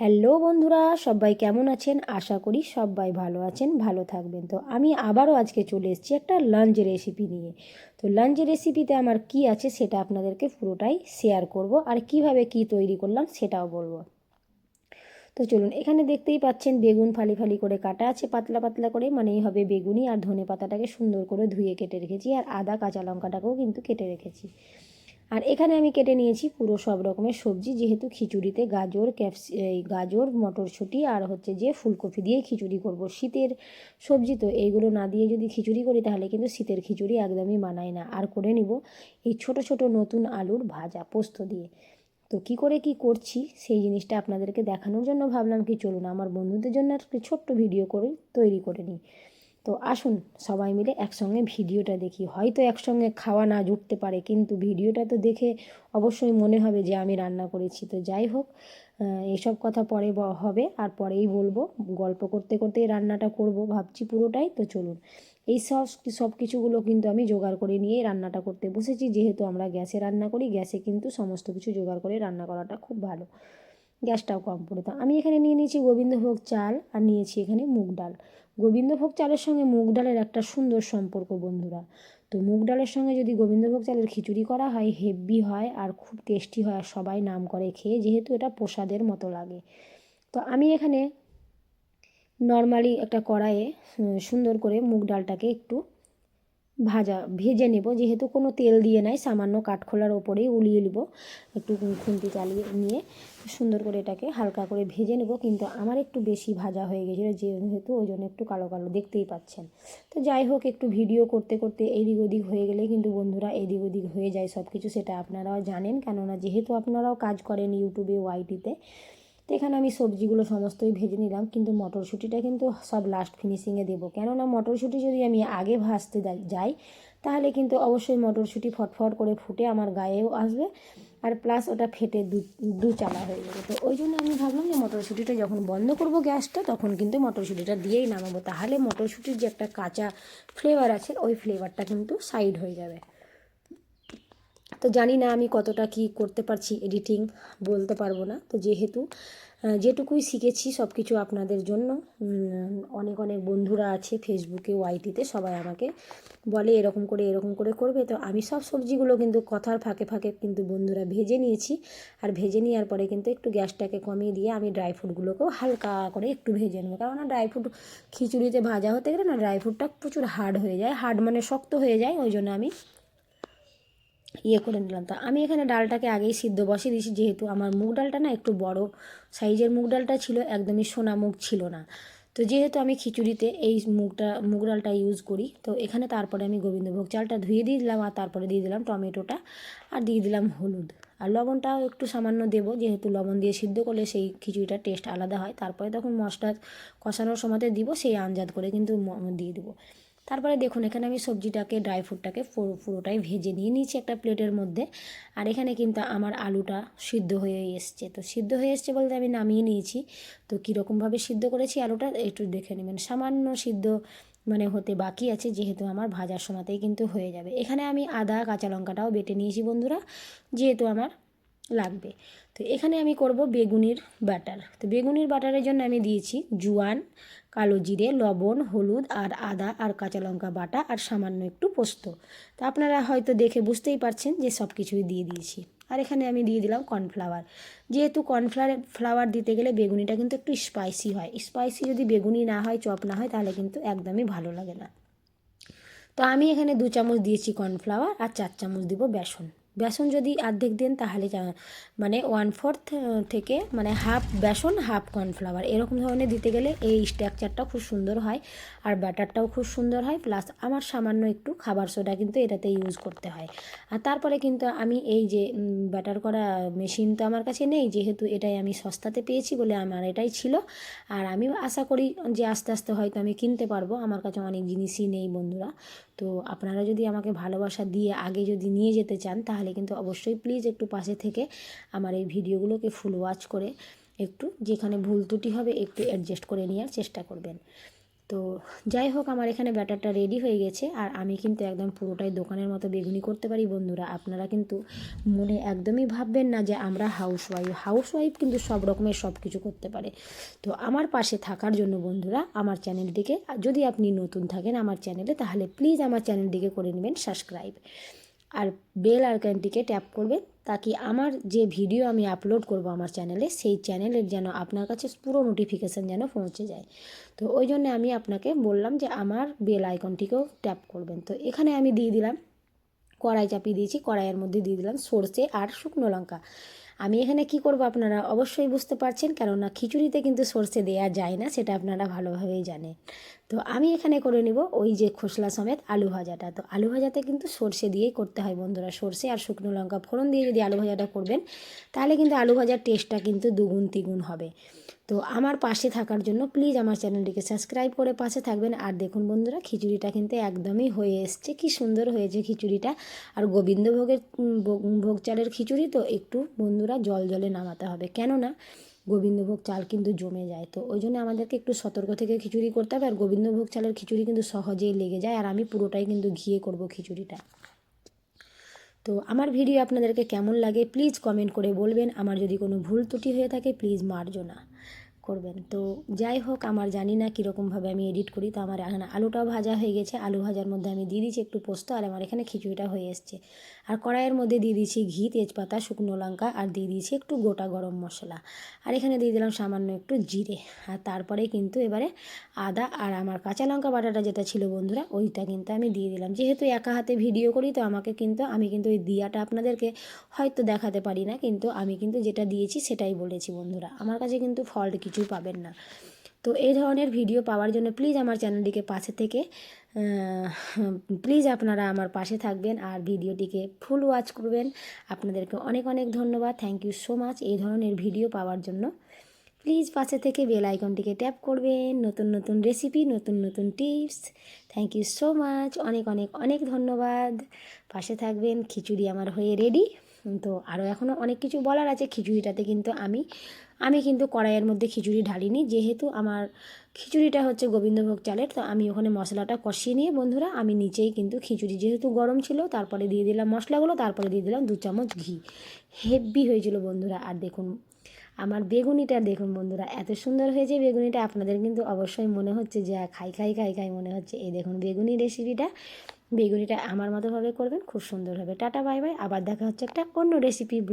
Hello বন্ধুরা, সবাই কেমন আছেন? আশা করি সবাই ভালো আছেন, ভালো থাকবেন। তো আমি আবারও আজকে চলে এসেছি একটা লাঞ্চ রেসিপি নিয়ে। তো লাঞ্চ রেসিপিতে আমার কি আছে সেটা আপনাদেরকে পুরোটাই শেয়ার করব। আর কীভাবে কি তৈরি করলাম সেটাও বলব। তো চলুন, এখানে দেখতেই পাচ্ছেন বেগুন ফালি ফালি করে কাটা আছে, পাতলা পাতলা করে, মানেই হবে বেগুনি আর ধনে পাতাটাকে সুন্দর করে ধুয়ে কেটে রেখেছি। আর আদা, কাঁচা লঙ্কাটাকেও কিন্তু কেটে রেখেছি। আর এখানে আমি কেটে নিয়েছি পুরো সব রকমের সবজি, যেহেতু খিচুড়িতে গাজর, ক্যাপস, এই গাজর, মটরশুঁটি আর হচ্ছে যে ফুলকপি দিয়ে খিচুড়ি করব। শীতের সবজি তো, এইগুলো না দিয়ে যদি খিচুড়ি করি তাহলে কিন্তু শীতের খিচুড়ি একদমই মানায় না। আর করে নিব এই ছোট ছোট নতুন আলুর ভাজা পোস্ত দিয়ে। তো কি করে কি করছি, সেই জিনিসটা আপনাদেরকে দেখানোর জন্য ভাবলাম কি চলুন আমার বন্ধুদের জন্য একটা ছোট্ট ভিডিও করে তৈরি করে নিই। তো আসুন সবাই মিলে একসঙ্গে ভিডিওটা দেখি। হয়তো একসঙ্গে খাওয়া না জুটতে পারে, কিন্তু ভিডিওটা তো দেখে অবশ্যই মনে হবে যে আমি রান্না করেছি। তো যাই হোক এসব কথা পরে হবে আর পরেই বলব। গল্প করতে করতেই রান্নাটা করব, ভাবছি পুরোটাই। তো চলুন, এই সব সব কিছুগুলো কিন্তু আমি জোগাড় করে নিয়েই রান্নাটা করতে বসেছি। যেহেতু আমরা গ্যাসে রান্না করি, গ্যাসে কিন্তু সমস্ত কিছু জোগাড় করে রান্না করাটা খুব ভালো। গ্যাসটাও কম পড়ে। তো আমি এখানে নিয়ে নিয়েছি গোবিন্দভোগ চাল আর নিয়েছি এখানে মুগ ডাল। গোবিন্দভোগ চালের সঙ্গে মুগ ডালের একটা সুন্দর সম্পর্ক, বন্ধুরা। তো মুগ ডালের সঙ্গে যদি গোবিন্দভোগ চালের খিচুড়ি করা হয় হেভি হয় আর খুব টেস্টি হয় আর সবাই নাম করে খেয়ে, যেহেতু এটা প্রসাদের মতো লাগে। তো আমি এখানে নর্মালি একটা কড়াইয়ে সুন্দর করে মুগ ডালটাকে একটু ভাজা, ভেজে নেব। যেহেতু কোনো তেল দিয়ে নাই, সামান্য কাঠখোলার ওপরেই উলিয়ে নেব। একটু খুন্তি চালিয়ে নিয়ে সুন্দর করে এটাকে হালকা করে ভেজে নেব। কিন্তু আমার একটু বেশি ভাজা হয়ে গেছিল, যেহেতু ওই জন্য একটু কালো কালো, দেখতেই পাচ্ছেন। তো যাই হোক, একটু ভিডিও করতে করতে এদিক ওদিক হয়ে গেলে কিন্তু বন্ধুরা এদিক ওদিক হয়ে যায় সব কিছু সেটা আপনারাও জানেন। কেননা যেহেতু আপনারাও কাজ করেন ইউটিউবে, ওয়াইটিতে তো এখানে আমি সবজিগুলো সমস্তই ভেজে নিলাম, কিন্তু মটরশুঁটিটা কিন্তু সব লাস্ট ফিনিশিংয়ে দেবো। কেননা মটরশুঁটি যদি আমি আগে ভাজতে যাই, তাহলে কিন্তু অবশ্যই মটরশুঁটি ফটফট করে ফুটে আমার গায়েও আসবে, আর প্লাস ওটা ফেটে দু দু চালা হয়ে যাবে। তো ওই জন্য আমি ভাবলাম যে মটরশুঁটিটা যখন বন্ধ করব গ্যাসটা, তখন কিন্তু মটরশুঁটিটা দিয়েই নামাবো। তাহলে মটরশুঁটির যে একটা কাঁচা ফ্লেভার আছে, ওই ফ্লেভারটা কিন্তু সাইড হয়ে যাবে। তো জানি না আমি কতটা কি করতে পারছি এডিটিং বলতে পারব না। তো যেহেতু যেটুকুই শিখেছি সব কিছু আপনাদের জন্য অনেক অনেক বন্ধুরা আছে ফেসবুকে ওয়াইটিতে সবাই আমাকে বলে এরকম করে এরকম করে করবে। তো আমি সব সবজিগুলো কিন্তু কথার ফাঁকে ফাঁকে কিন্তু বন্ধুরা ভেজে নিয়েছি। আর ভেজে নেওয়ার পরে কিন্তু একটু গ্যাসটাকে কমিয়ে দিয়ে আমি ড্রাই ফ্রুটগুলোকেও হালকা করে একটু ভেজে নেব। কেননা ড্রাই ফ্রুট খিচুড়িতে ভাজা হতে গেলে না ড্রাই ফ্রুটটা প্রচুর হার্ড হয়ে যায়। হার্ড মানে শক্ত হয়ে যায়, ওই জন্য আমি ইয়ে করে নিলাম। তো আমি এখানে ডালটাকে আগেই সিদ্ধ বসিয়ে দিয়েছি। যেহেতু আমার মুগ ডালটা না একটু বড় সাইজের মুগ ডালটা ছিল, একদমই সোনা মুগ ছিল না। তো যেহেতু আমি খিচুড়িতে এই মুগটা, মুগ ডালটা ইউজ করি, তো এখানে তারপরে আমি গোবিন্দভোগ চালটা ধুয়ে দিয়ে দিলাম আর তারপরে দিয়ে দিলাম টমেটোটা আর দিয়ে দিলাম হলুদ। আর লবণটাও একটু সামান্য দেবো, যেহেতু লবণ দিয়ে সিদ্ধ করলে সেই খিচুড়িটার টেস্ট আলাদা হয়। তারপরে তখন মশলা কষানোর সময়তে দিব, সেই আঞ্জাদ করে কিন্তু দিয়ে দেবো। তারপরে দেখুন, এখানে আমি সবজিটাকে ড্রাই ফ্রুটটাকে পুরোটাই ভেজে নিয়ে নিয়েছি একটা প্লেটের মধ্যে। আর এখানে কিন্তু আমার আলুটা সিদ্ধ হয়ে এসছে। তো সিদ্ধ হয়ে এসছে বলতে আমি নামিয়ে নিয়েছি। তো কীরকমভাবে সিদ্ধ করেছি আলুটা, একটু দেখে নেবেন। সামান্য সিদ্ধ মানে হতে বাকি আছে, যেহেতু আমার ভাজার সময়তেই কিন্তু হয়ে যাবে। এখানে আমি আদা, কাঁচা লঙ্কাটাও বেটে নিয়েছি বন্ধুরা। যেহেতু আমার লাগবে। তো এখানে আমি করব বেগুনির বাটার। তো বেগুনির বাটারের জন্য আমি দিয়েছি জুয়ান, কালো জিরে, লবণ, হলুদ আর আদা আর কাঁচা লঙ্কা বাটা আর সামান্য একটু পোস্ত। তো আপনারা হয়তো দেখে বুঝতেই পারছেন যে সব কিছুই দিয়ে দিয়েছি। আর এখানে আমি দিয়ে দিলাম কর্নফ্লাওয়ার। যেহেতু কর্নফ্লাওয়ার, ফ্লাওয়ার দিতে গেলে বেগুনিটা কিন্তু একটু স্পাইসি হয়। স্পাইসি যদি বেগুনি না হয়, চপ না হয়, তাহলে কিন্তু একদমই ভালো লাগে না। তো আমি এখানে দু চামচ দিয়েছি কর্নফ্লাওয়ার আর চার চামচ দিব বেসন। বেসন যদি অর্ধেক দেন তাহলে মানে ওয়ান ফোর্থ থেকে মানে হাফ বেসন হাফ কর্নফ্লাওয়ার এরকম ধরনের দিতে গেলে এই স্ট্রাকচারটা খুব সুন্দর হয় আর ব্যাটারটাও খুব সুন্দর হয়। প্লাস আমার সামান্য একটু খাবার সোডা কিন্তু এটাতে ইউজ করতে হয়। আর তারপরে কিন্তু আমি এই যে ব্যাটার করা মেশিন তো আমার কাছে নেই, যেহেতু এটাই আমি সস্তাতে পেয়েছি বলে আমার এটাই ছিল। আর আমি আশা করি যে আস্তে আস্তে হয়তো আমি কিনতে পারব। আমার কাছে অনেক জিনিসই নেই বন্ধুরা। তো আপনারা যদি আমাকে ভালোবাসা দিয়ে আগে যদি নিয়ে যেতে চান তাহলে কিন্তু অবশ্যই প্লিজ একটু পাশে থেকে আমার এই ভিডিওগুলোকে ফুল ওয়াচ করে একটু যেখানে ভুল ত্রুটি হবে একটু অ্যাডজাস্ট করে নেওয়ার চেষ্টা করবেন। তো যাই হোক, আমার এখানে ব্যাটারটা রেডি হয়ে গেছে আর আমি কিন্তু একদম পুরোটাই দোকানের মতো বেগুনি করতে পারি বন্ধুরা। আপনারা কিন্তু মনে একদমই ভাববেন না যে আমরা হাউস ওয়াইফ হাউস ওয়াইফ কিন্তু সব রকমের সব কিছু করতে পারে। তো আমার পাশে থাকার জন্য বন্ধুরা, আমার চ্যানেলটিকে যদি আপনি নতুন থাকেন আমার চ্যানেলে তাহলে প্লিজ আমার চ্যানেলটিকে করে নেবেন সাবস্ক্রাইব আর বেল আইকনটিকে ট্যাপ করবেন তাকে আমার যে ভিডিও আমি আপলোড করব আমার চ্যানেলে, সেই চ্যানেলের যেন আপনার কাছে পুরো নোটিফিকেশান যেন পৌঁছে যায়। তো ওই জন্য আমি আপনাকে বললাম যে আমার বেল আইকনটিকেও ট্যাপ করবেন। তো এখানে আমি দিয়ে দিলাম, কড়াই চাপিয়ে দিয়েছি, কড়াইয়ের মধ্যে দিয়ে দিলাম সর্ষে আর শুকনো লঙ্কা। আমি এখানে কি করব আপনারা অবশ্যই বুঝতে পারছেন, কেননা খিচুড়িতে কিন্তু সর্ষে দেয়া যায় না, সেটা আপনারা ভালোভাবেই জানেন। তো আমি এখানে করে নিব ওই যে খোসলা সমেত আলু ভাজাটা। তো আলু ভাজাতে কিন্তু সর্ষে দিয়েই করতে হয় বন্ধুরা, সর্ষে আর শুকনো লঙ্কা ফোড়ন দিয়ে যদি আলু ভাজাটা করবেন, তাহলে কিন্তু আলু ভাজার টেস্টটা কিন্তু দুগুণ তিগুণ হবে। তো আমার পাশে থাকার জন্য প্লিজ আমার চ্যানেলটিকে সাবস্ক্রাইব করে পাশে থাকবেন। আর দেখুন বন্ধুরা, খিচুড়িটা কিন্তু একদমই হয়ে এসছে। কি সুন্দর হয়েছে খিচুড়িটা। আর গোবিন্দভোগের ভোগ- চালের খিচুড়ি তো একটু বন্ধুরা জল জলে নামাতে হবে। কেননা গোবিন্দভোগ চাল কিন্তু জমে যায়। তো ওই জন্য আমাদেরকে একটু সতর্ক থেকে খিচুড়ি করতে হবে। আর গোবিন্দভোগ চালের খিচুড়ি কিন্তু সহজেই লেগে যায়। আর আমি পুরোটাই কিন্তু ঘিয়ে করব খিচুড়িটা। তো আমার ভিডিও আপনাদেরকে কেমন লাগে প্লিজ কমেন্ট করে বলবেন। আমার যদি কোনো ভুল ত্রুটি হয়ে থাকে প্লিজ মার্জনা করবেন। তো যাই হোক, আমার জানি না কীরকমভাবে আমি এডিট করি। তো আমার এখানে আলুটাও ভাজা হয়ে গেছে। আলু ভাজার মধ্যে আমি দিয়ে দিচ্ছি একটু পোস্ত আর আমার এখানে খিচুড়িটা হয়ে এসছে। আর কড়াইয়ের মধ্যে দিয়ে দিয়েছি ঘি, তেজপাতা, শুকনো লঙ্কা আর দিয়ে দিয়েছি একটু গোটা গরম মশলা। আর এখানে দিয়ে দিলাম সামান্য একটু জিরে। আর তারপরে কিন্তু এবারে আদা আর আমার কাঁচা লঙ্কা বাটাটা যেটা ছিল বন্ধুরা, ওইটা কিন্তু আমি দিয়ে দিলাম। যেহেতু একা হাতে ভিডিও করি, তো আমাকে কিন্তু, আমি কিন্তু ওই দিয়াটা আপনাদেরকে হয়তো দেখাতে পারি না, কিন্তু আমি কিন্তু যেটা দিয়েছি সেটাই বলেছি বন্ধুরা। আমার কাছে কিন্তু ফল্ট কিছুই পাবেন না। তো এই ধরনের ভিডিও পাওয়ার জন্য প্লিজ আমার চ্যানেলটিকে পাশে থেকে প্লিজ আপনারা আমার পাশে থাকবেন আর ভিডিওটিকে ফুল ওয়াচ করবেন। আপনাদেরকে অনেক অনেক ধন্যবাদ। থ্যাংক ইউ সো মাচ এই ধরনের ভিডিও পাওয়ার জন্য। প্লিজ পাশে থেকে বেল আইকনটিকে ট্যাপ করবেন। নতুন নতুন রেসিপি নতুন নতুন tips thank you so much অনেক অনেক অনেক ধন্যবাদ। পাশে থাকবেন। খিচুড়ি আমার হয়ে রেডি তো আরও এখনও অনেক কিছু বলার আছে। খিচুড়িটাতে কিন্তু আমি আমি কিন্তু কড়াইয়ের মধ্যে খিচুড়ি ঢালিনি, যেহেতু আমার খিচুড়িটা হচ্ছে গোবিন্দভোগ চালের, তো আমি ওখানে মশলাটা কষিয়ে নিয়ে বন্ধুরা, আমি নিচেই কিন্তু খিচুড়ি যেহেতু গরম ছিল, তারপরে দিয়ে দিলাম মশলাগুলো, তারপরে দিয়ে দিলাম দু চামচ ঘি। হেভি হয়েছিল বন্ধুরা, আর দেখুন, আমার বেগুনিটা দেখুন বন্ধুরা, এত সুন্দর হয়েছে বেগুনিটা, আপনাদের কিন্তু অবশ্যই মনে হচ্ছে যে খাই খাই খাই খাই মনে হচ্ছে, এই দেখুন বেগুনি রেসিপিটা বেগুনিটা আমার মতোভাবে করবেন, খুব সুন্দর হবে টাটা, বাই বাই, আবার দেখা হচ্ছে একটা অন্য রেসিপি